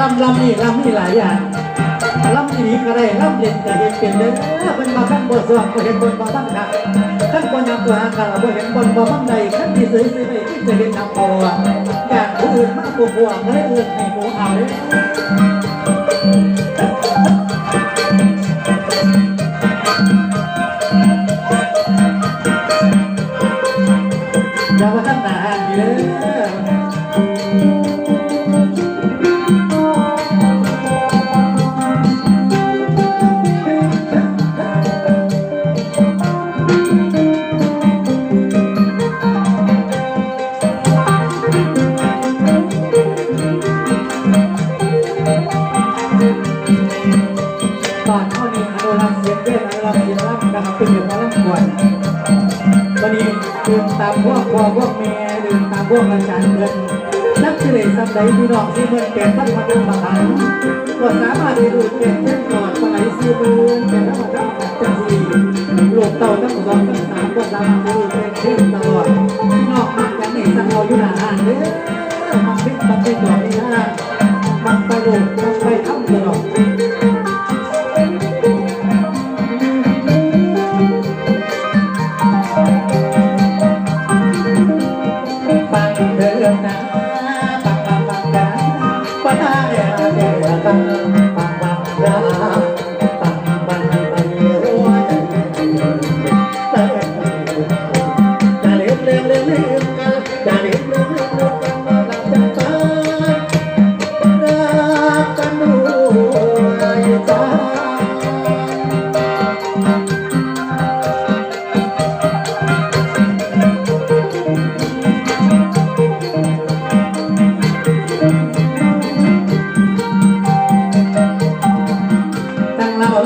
ลำลำนี่ลำนี่หลายอย่างลำสีก็ได้ลำเด่นก็เห็นเป็นเด้อเป็นมาขั้นบ่สว่างก็เห็นบนบ่ตั้งค่ะขั้นบนนำตัวหากาบ่เห็นบนบ่มั่งใดขั้นที่ซื้อซื้อไปที่จะเห็นนำตัวอย่างผู้อื่นมากกว่าพวกเลยอื่นให้หมูเอาเลยอย่ามาตั้งนานเด้อ ก่อนเข้านี้อนุรักษ์เสียงเต้นอนุรักษ์ศิลปะนะครับเป็นอยู่มาลังกวนวันนี้ดื่มตามพวกพ่อพวกแม่ดื่มตามพวกอาจารย์เงินนักเฉลยสัปดาห์พี่น้องที่เมื่อแก่ท่านมาดูมาหันก็สามารถได้ดูเก่งเช่นก่อนปไหลซีมือแก่ทั้งหมดทั้งจังสีลูกเต่าทั้งสองทั้งสามก็สามารถได้ดูเก่งเช่นตลอดพี่น้องมาจากในสังเอาอยู่หนาห้างเด้อมันเป็นมันเป็นตัวนี้นะมันไปดูมันไปทำตลอด ปั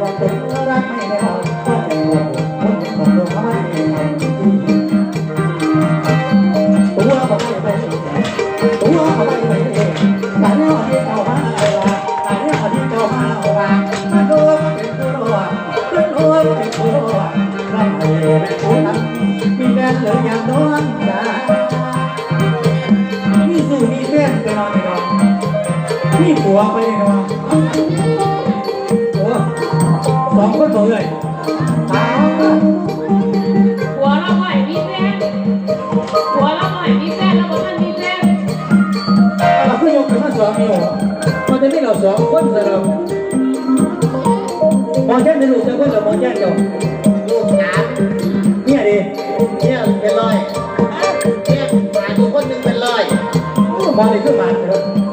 ว่าตัวรักไม่ได้หรอกก็แค่ว่าคนของเราไม่ได้ทำตัวเขาไม่ไปตัวเขาไม่ไปแต่เนี่ยที่เขามาเอาละแต่เนี่ยที่เขามาเอาละมาดูมาเป็นผู้รอดมาดูมาเป็นผู้รอดเราไม่ได้ผู้นั้นมีแม่เหลือย่างน้อยนะมีสู่มีเพื่อนไปนอนไปนอนมีผัวไปนอน สองคนบอกเลยตายหัวเราหน่อยมีแฟนหัวเราหน่อยมีแฟนแล้วบอกมันมีแฟนเราขึ้นยกขึ้นมาสองนิ้วมันจะไม่เราสองคนแต่เรามองแค่ในลูกจะคนเรามองแค่เดียวลูกสามเนี่ยดิเนี่ยเป็นร้อยเนี่ยหาอยู่คนหนึ่งเป็นร้อยมองในเครื่องมันเลย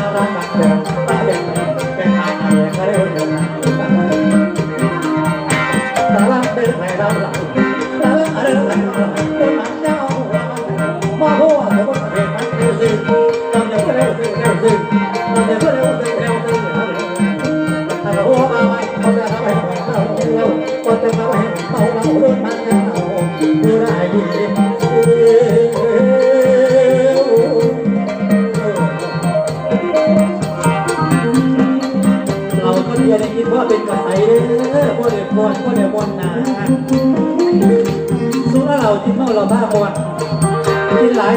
น้อ เป็นกระใสเด้อพ่อเด็กพ่อพ่อเด็กบนนาสุดแล้วเราที่เมาเราบ้าบอลที่หลาย